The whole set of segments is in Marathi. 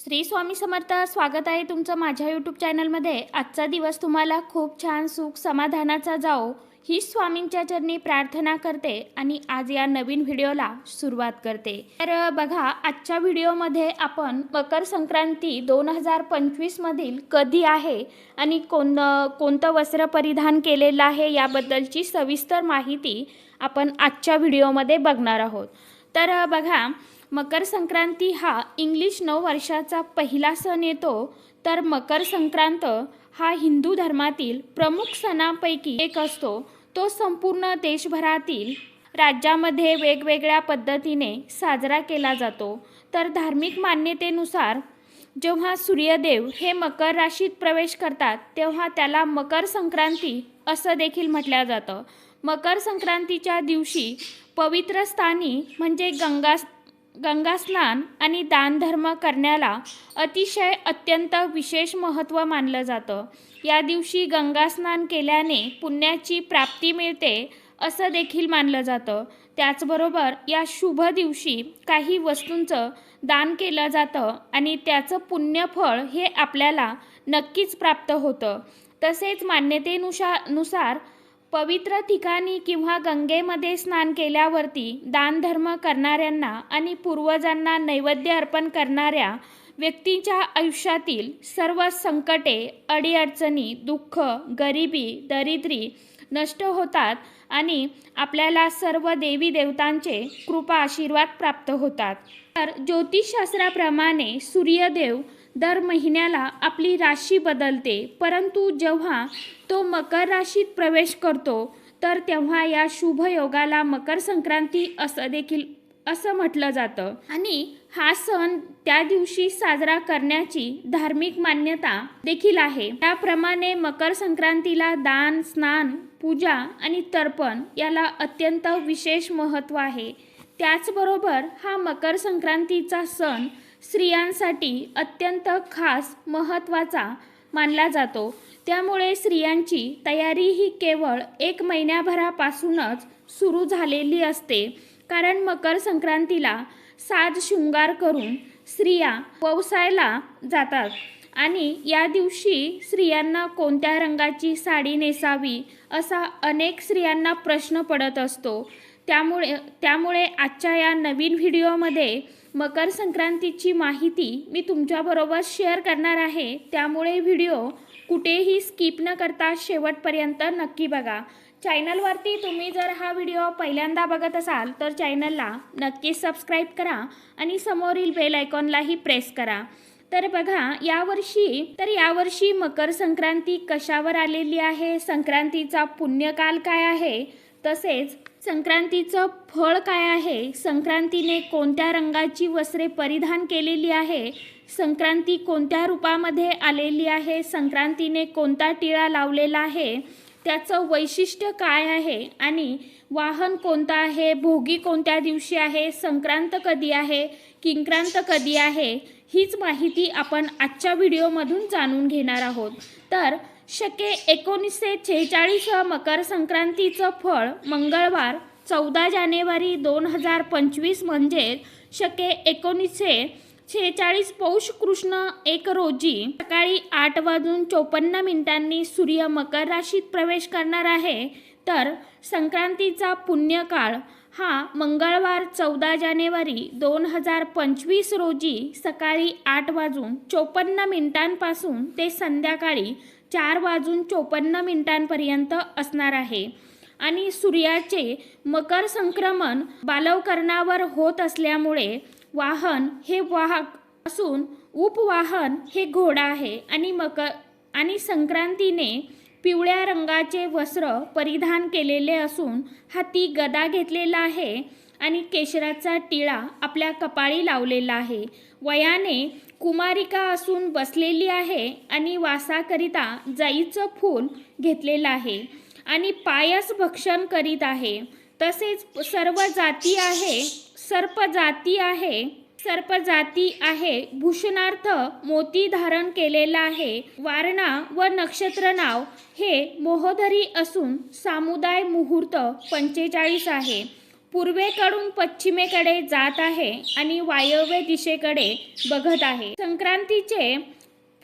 श्री स्वामी समर्थ स्वागत आहे तुमचं माझ्या यूट्यूब चॅनलमध्ये आजचा दिवस तुम्हाला खूप छान सुख समाधानाचा जाओ. ही स्वामींच्या चरणी प्रार्थना करते आणि आज या नवीन व्हिडिओला सुरुवात करते. तर बघा आजच्या व्हिडिओमध्ये आपण मकर संक्रांती दोन हजार पंचवीसमधील कधी आहे आणि कोण कोणतं वस्त्र परिधान केलेलं आहे याबद्दलची सविस्तर माहिती आपण आजच्या व्हिडिओमध्ये बघणार आहोत. तर बघा मकर संक्रांती हा इंग्लिश नऊ वर्षाचा पहिला सण येतो. तर मकर संक्रांत हा हिंदू धर्मातील प्रमुख सणांपैकी एक असतो. तो संपूर्ण देशभरातील राज्यामध्ये वेगवेगळ्या पद्धतीने साजरा केला जातो. तर धार्मिक मान्यतेनुसार जेव्हा सूर्यदेव हे मकर राशीत प्रवेश करतात तेव्हा त्याला मकर संक्रांती असं देखील म्हटलं जातं. मकर संक्रांतीच्या दिवशी पवित्र स्थानी म्हणजे गंगा गंगास्नान आणि दानधर्म करण्याला अतिशय अत्यंत विशेष महत्त्व मानलं जातं. या दिवशी गंगास्नान केल्याने पुण्याची प्राप्ती मिळते असं देखील मानलं जातं. त्याचबरोबर या शुभ दिवशी काही वस्तूंचं दान केलं जातं आणि त्याचं पुण्यफळ हे आपल्याला नक्कीच प्राप्त होतं. तसेच मान्यतेनुसार नुसार पवित्र ठिकाणी किंवा गंगेमध्ये स्नान केल्यावरती दानधर्म करणाऱ्यांना आणि पूर्वजांना नैवेद्य अर्पण करणाऱ्या व्यक्तींच्या आयुष्यातील सर्व संकटे अडीअडचणी दुःख गरिबी दरिद्री नष्ट होतात आणि आपल्याला सर्व देवी देवतांचे कृपा आशीर्वाद प्राप्त होतात. तर ज्योतिषशास्त्राप्रमाणे सूर्यदेव दर महिन्याला आपली राशी बदलते. परंतु जेव्हा तो मकर राशीत प्रवेश करतो तर तेव्हा या शुभ योगाला मकर संक्रांती असं देखील असं म्हटलं जातं. आणि हा सण त्या दिवशी साजरा करण्याची धार्मिक मान्यता देखील आहे. त्याप्रमाणे मकर संक्रांतीला दान स्नान पूजा आणि तर्पण याला अत्यंत विशेष महत्त्व आहे. त्याचबरोबर हा मकर संक्रांतीचा सण स्त्रियांसाठी अत्यंत खास महत्त्वाचा मानला जातो. त्यामुळे स्त्रियांची तयारी ही केवळ एक महिन्याभरापासूनच सुरू झालेली असते. कारण मकर संक्रांतीला साज शृंगार करून स्त्रिया व्यवसायाला जातात आणि या दिवशी स्त्रियांना कोणत्या रंगाची साडी नेसावी असा अनेक स्त्रियांना प्रश्न पडत असतो. त्यामुळे त्यामुळे आजच्या या नवीन व्हिडिओमध्ये मकर संक्रांतीची माहिती मी तुमच्याबरोबर शेअर करणार आहे. त्यामुळे व्हिडिओ कुठेही स्किप न करता शेवटपर्यंत नक्की बघा. चॅनलवरती तुम्ही जर हा व्हिडिओ पहिल्यांदा बघत असाल तर चॅनलला नक्की सबस्क्राईब करा आणि समोरील बेल आयकॉनलाही प्रेस करा. तर बघा यावर्षी तर यावर्षी मकर संक्रांती कशावर आलेली आहे? संक्रांतीचा पुण्यकाल काय आहे? तसेच संक्रांतीचं फळ काय आहे? संक्रांतीने कोणत्या रंगाची वस्त्रे परिधान केलेली आहे? संक्रांती कोणत्या रूपामध्ये आलेली आहे? संक्रांतीने कोणता टिळा लावलेला आहे? त्याचं वैशिष्ट्य काय आहे? आणि वाहन कोणतं आहे? भोगी कोणत्या दिवशी आहे? संक्रांत कधी आहे? किंक्रांत कधी आहे? हीच माहिती आपण आजच्या व्हिडिओमधून जाणून घेणार आहोत. तर शके एकोणीसशे छेचाळीस मकर संक्रांतीचं फळ मंगळवार चौदा जानेवारी दोन हजार पंचवीस म्हणजे शके एकोणीसशे शेहेचाळीस पौष कृष्ण एक रोजी सकाळी आठ वाजून चोपन्न मिनिटांनी सूर्य मकर राशीत प्रवेश करणार आहे. तर संक्रांतीचा पुण्यकाळ हा मंगळवार चौदा जानेवारी दोन हजार पंचवीस रोजी सकाळी आठ वाजून चोपन्न मिनिटांपासून ते संध्याकाळी चार वाजून चोपन्न मिनिटांपर्यंत असणार आहे. आणि सूर्याचे मकर संक्रमण बालवकरणावर होत असल्यामुळे वाहन हे वाहक असून उपवाहन हे घोडा आहे आणि मकर आणि संक्रांतीने पिवळ्या रंगाचे वस्त्र परिधान केलेले असून हाती गदा घेतलेला आहे आणि केशराचा टिळा आपल्या कपाळी लावलेला आहे. वयाने कुमारिका असून बसलेली आहे आणि वासाकरिता जाईचं फूल घेतलेलं आहे आणि पायस भक्षण करीत आहे. तसेच सर्व जाती आहे सर्प जाती आहे सर्प जाती आहे भूषणार्थ मोती धारण केलेला आहे. वारणा व नक्षत्र नाव हे मोहधरी असून सामुदाय मुहूर्त पंचेचाळीस आहे. पूर्वेकडून पश्चिमेकडे जात आहे आणि वायव्य दिशेकडे बघत आहे. संक्रांतीचे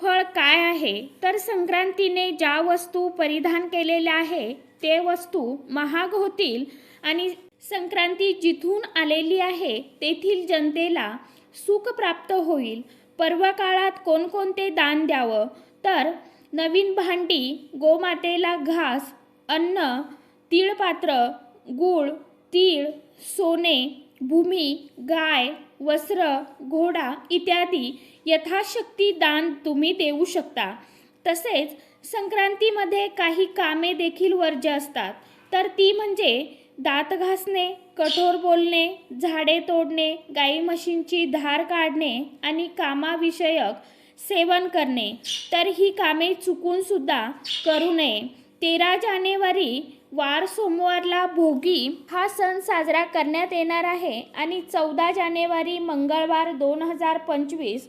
फळ काय आहे? तर संक्रांतीने ज्या वस्तू परिधान केलेल्या आहे ते वस्तू महाग होतील आणि संक्रांती जिथून आलेली आहे तेथील जनतेला सुख प्राप्त होईल. पर्व काळात कोणकोणते दान द्यावं? तर नवीन भांडी गोमातेला घास अन्न तीळपात्र गूळ तीळ सोने भूमी गाय वस्त्र घोडा इत्यादी यथाशक्ती दान तुम्ही देऊ शकता. तसेच संक्रांतीमध्ये काही कामे देखील वर्ज्य असतात. तर ती म्हणजे दात घासणे कठोर बोलणे झाडे तोडणे गाई म्हशींची धार काढणे आणि कामाविषयक सेवन करणे. तर ही कामे चुकूनसुद्धा करू नये. तेरा जानेवारी वार सोमवारला भोगी हा सण साजरा करण्यात येणार आहे आणि चौदा जानेवारी मंगळवार दोन हजार पंचवीस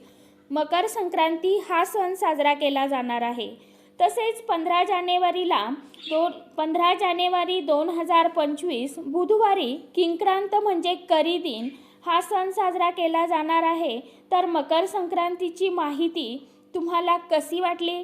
मकर संक्रांती हा सण साजरा केला जाणार आहे. तसेच पंधरा जानेवारीला दोन पंधरा जानेवारी दोन हजार पंचवीस बुधवारी किंक्रांत म्हणजे करी दिन हा सण साजरा केला जाणार आहे. तर मकर संक्रांतीची माहिती तुम्हाला कशी वाटली?